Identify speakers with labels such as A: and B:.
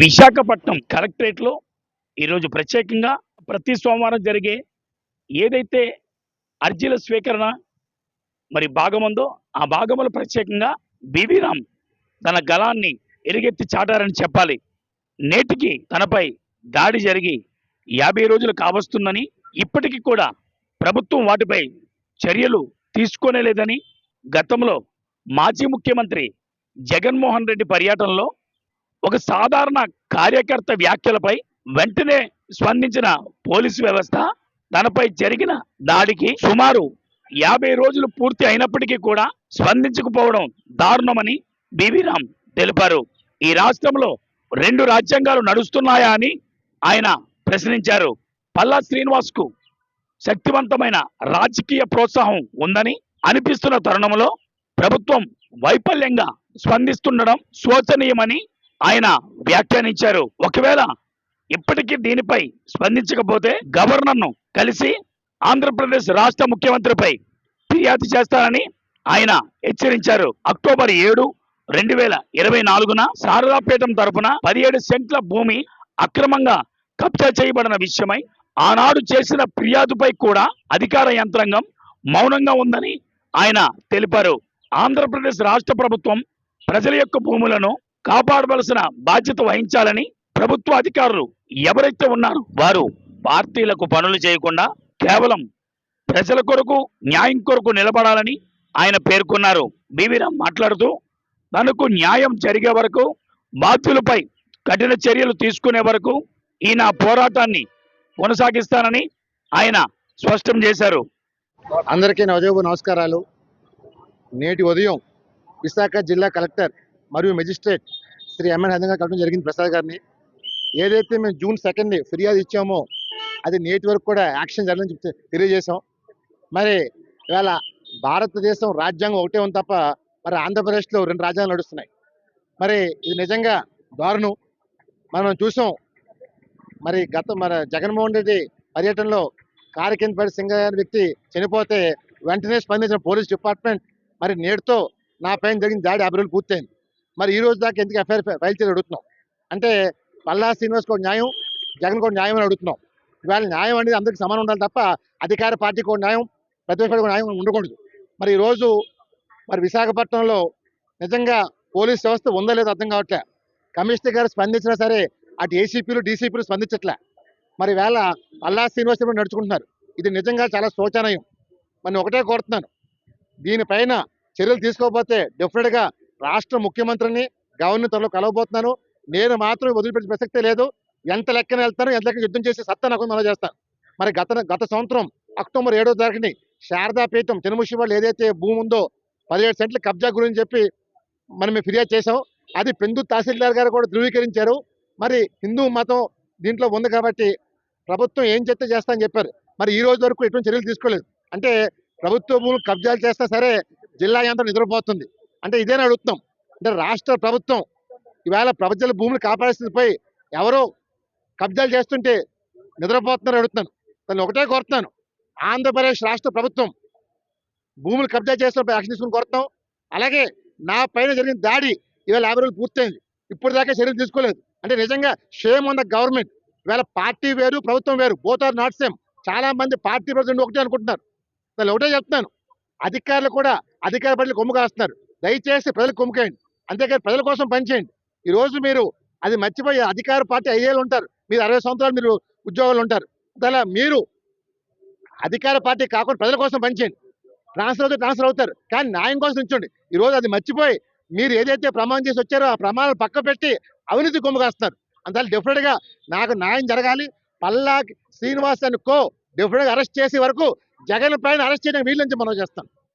A: విశాఖపట్నం కలెక్టరేట్లో ఈరోజు ప్రత్యేకంగా ప్రతి సోమవారం జరిగే ఏదైతే అర్జీల స్వీకరణ మరి భాగముందో ఆ భాగములు ప్రత్యేకంగా బీబీరామ్ తన గళాన్ని ఎరుగెత్తి చాటారని చెప్పాలి. నేటికి తనపై దాడి జరిగి యాభై రోజులు కావస్తుందని ఇప్పటికీ కూడా ప్రభుత్వం వాటిపై చర్యలు తీసుకోనే లేదని గతంలో మాజీ ముఖ్యమంత్రి జగన్మోహన్ రెడ్డి పర్యటనలో ఒక సాధారణ కార్యకర్త వ్యాఖ్యలపై వెంటనే స్పందించిన పోలీసు వ్యవస్థ తనపై జరిగిన దాడికి సుమారు యాభై రోజులు పూర్తి అయినప్పటికీ కూడా స్పందించకపోవడం దారుణమని బీవీరామ్ రామ్ తెలిపారు. ఈ రాష్ట్రంలో రెండు రాజ్యాంగాలు నడుస్తున్నాయా అని ఆయన ప్రశ్నించారు. పల్లా శ్రీనివాస్కు శక్తివంతమైన రాజకీయ ప్రోత్సాహం ఉందని అనిపిస్తున్న తరుణంలో ప్రభుత్వం వైఫల్యంగా స్పందిస్తుండడం శోచనీయమని ఆయన వ్యాఖ్యానించారు. ఒకవేళ ఇప్పటికీ దీనిపై స్పందించకపోతే గవర్నర్ను కలిసి ఆంధ్రప్రదేశ్ రాష్ట్ర ముఖ్యమంత్రిపై ఫిర్యాదు చేస్తానని ఆయన హెచ్చరించారు. అక్టోబర్ ఏడు రెండు వేల ఇరవై నాలుగున శారదాపేటం తరపున పదిహేడు సెంట్ల భూమి అక్రమంగా కబ్జా చేయబడిన విషయమై ఆనాడు చేసిన ఫిర్యాదుపై కూడా అధికార యంత్రాంగం మౌనంగా ఉందని ఆయన తెలిపారు. ఆంధ్రప్రదేశ్ రాష్ట్ర ప్రభుత్వం ప్రజల యొక్క భూములను కాపాడవలసిన బాధ్యత వహించాలని ప్రభుత్వ అధికారులు ఎవరైతే ఉన్నారో వారు పార్టీలకు పనులు చేయకుండా కేవలం ప్రజల కొరకు న్యాయం కొరకు నిలబడాలని ఆయన పేర్కొన్నారు. బీవీరామ్ మాట్లాడుతూ తనకు న్యాయం జరిగే వరకు బాధ్యులపై కఠిన చర్యలు తీసుకునే వరకు ఈయన పోరాటాన్ని కొనసాగిస్తానని ఆయన స్పష్టం చేశారు.
B: అందరికీ నా నమస్కారాలు. నేటి ఉదయం విశాఖ జిల్లా కలెక్టర్ మరియు మెజిస్ట్రేట్ శ్రీ ఎంఎన్ హందంగా కలవడం జరిగింది ప్రసాద్ గారిని. ఏదైతే మేము జూన్ సెకండ్ ఫిర్యాదు ఇచ్చామో అది నేటి వరకు కూడా యాక్షన్ జరగని చెప్తే తెలియజేశాం. మరి ఇవాళ భారతదేశం రాజ్యాంగం ఒకటే ఉంది తప్ప మరి ఆంధ్రప్రదేశ్లో రెండు రాజ్యాంగాలు నడుస్తున్నాయి. మరి ఇది నిజంగా దారుణం. మనం చూసాం మరి గత మన జగన్మోహన్ రెడ్డి పర్యటనలో కారు కింద అనే వ్యక్తి చనిపోతే వెంటనే స్పందించిన పోలీస్ డిపార్ట్మెంట్ మరి నేడుతో నా పైన జరిగిన దాడి యాభై రోజులు పూర్తయింది. మరి ఈ రోజు దాకా ఎందుకు ఎఫ్ఐఆర్ ఫైల్ చేసి అడుగుతున్నాం? అంటే పల్లా శ్రీనివాస్ కూడా న్యాయం జగన్ కూడా న్యాయం అని అడుగుతున్నాం. ఇవాళ న్యాయం అనేది అందరికీ సమానం ఉండాలి తప్ప అధికార పార్టీ కూడా న్యాయం ప్రతిపక్ష కూడా న్యాయం ఉండకూడదు. మరి ఈ రోజు మరి విశాఖపట్నంలో నిజంగా పోలీస్ వ్యవస్థ ఉందో లేదో అర్థం కావట్లే. కమిషనర్ గారు స్పందించినా సరే అటు ఏసీపీలు డీసీపీలు స్పందించట్లే. మరి వేళ మల్లా శ్రీనివాస్ నడుచుకుంటున్నారు. ఇది నిజంగా చాలా శోచనీయం. మరి ఒకటే కోరుతున్నాను. దీనిపైన చర్యలు తీసుకోకపోతే డెఫినెట్గా రాష్ట్ర ముఖ్యమంత్రిని గవర్నర్ త్వరలో కలవబోతున్నాను. నేను మాత్రం వదిలిపెట్టే ప్రసక్తే లేదు. ఎంత లెక్కన వెళ్తాను ఎంత లెక్క యుద్ధం చేసి సత్తా నాకు అలా చేస్తాను మరి గత గత సంవత్సరం అక్టోబర్ ఏడో తారీఖుని శారదాపీఠం తినుముషి వాళ్ళు ఏదైతే భూమి ఉందో పదిహేడు సెంట్ల కబ్జా గురించి చెప్పి మనం మేము ఫిర్యాదు చేసాం అది పెందు తహసీల్దార్ గారు కూడా ధృవీకరించారు. మరి హిందూ మతం దీంట్లో ఉంది కాబట్టి ప్రభుత్వం ఏం చెప్తే చేస్తా అని చెప్పారు. మరి ఈ రోజు వరకు ఎటువంటి చర్యలు తీసుకోలేదు. అంటే ప్రభుత్వ భూములు కబ్జాలు చేస్తా సరే జిల్లా యంత్రం నిద్రపోతుంది. అంటే ఇదేనా అడుగుతున్నాం. అంటే రాష్ట్ర ప్రభుత్వం ఇవాళ ప్రపంచ భూములు కాపాడాల్సింది ఎవరో కబ్జాలు చేస్తుంటే నిద్రపోతున్నారు అడుగుతున్నాను. తను ఒకటే కోరుతున్నాను. ఆంధ్రప్రదేశ్ రాష్ట్ర ప్రభుత్వం భూములు కబ్జా చేస్తున్నప్పుడు యాక్షన్ తీసుకుని కోరుతున్నాం. అలాగే నా పైన జరిగిన దాడి ఇవాళ యాభై రోజులు పూర్తయింది. ఇప్పుడు దాకా చర్యలు తీసుకోలేదు. అంటే నిజంగా షేమ్ ఆన్ ద గవర్నమెంట్ ఇవాళ పార్టీ వేరు ప్రభుత్వం వేరు. బోత్ ఆర్ నాట్ సేమ్ చాలా మంది పార్టీ ప్రజలు ఒకటే అనుకుంటున్నారు. నేను ఒకటే చెప్తున్నాను. అధికారులు కూడా అధికార పట్ల కొమ్ము కాస్తున్నారు. దయచేసి ప్రజలకు కొమ్ముకేయండి అంతేకాదు ప్రజల కోసం పనిచేయండి ఈ రోజు మీరు అది మర్చిపోయి అధికార పార్టీ ఐదేళ్ళు ఉంటారు. మీరు అరవై సంవత్సరాలు మీరు ఉద్యోగాలు ఉంటారు. అలా మీరు అధికార పార్టీ కాకుండా ప్రజల కోసం పనిచేయండి ట్రాన్స్ఫర్ అవుతే ట్రాన్స్ఫర్ అవుతారు. కానీ న్యాయం కోసం ఉంచండి ఈ రోజు అది మర్చిపోయి మీరు ఏదైతే ప్రమాణం చేసి వచ్చారో ఆ ప్రమాణాలు పక్క పెట్టి అవినీతి కొమ్ముకాస్తున్నారు అందువల్ల డెఫినెట్గా నాకు న్యాయం జరగాలి. పల్లా శ్రీనివాస్ అని కో డెఫినెట్గా అరెస్ట్ చేసే వరకు జగన్ పైన అరెస్ట్ చేయడానికి వీళ్ళని మనం చేస్తాం.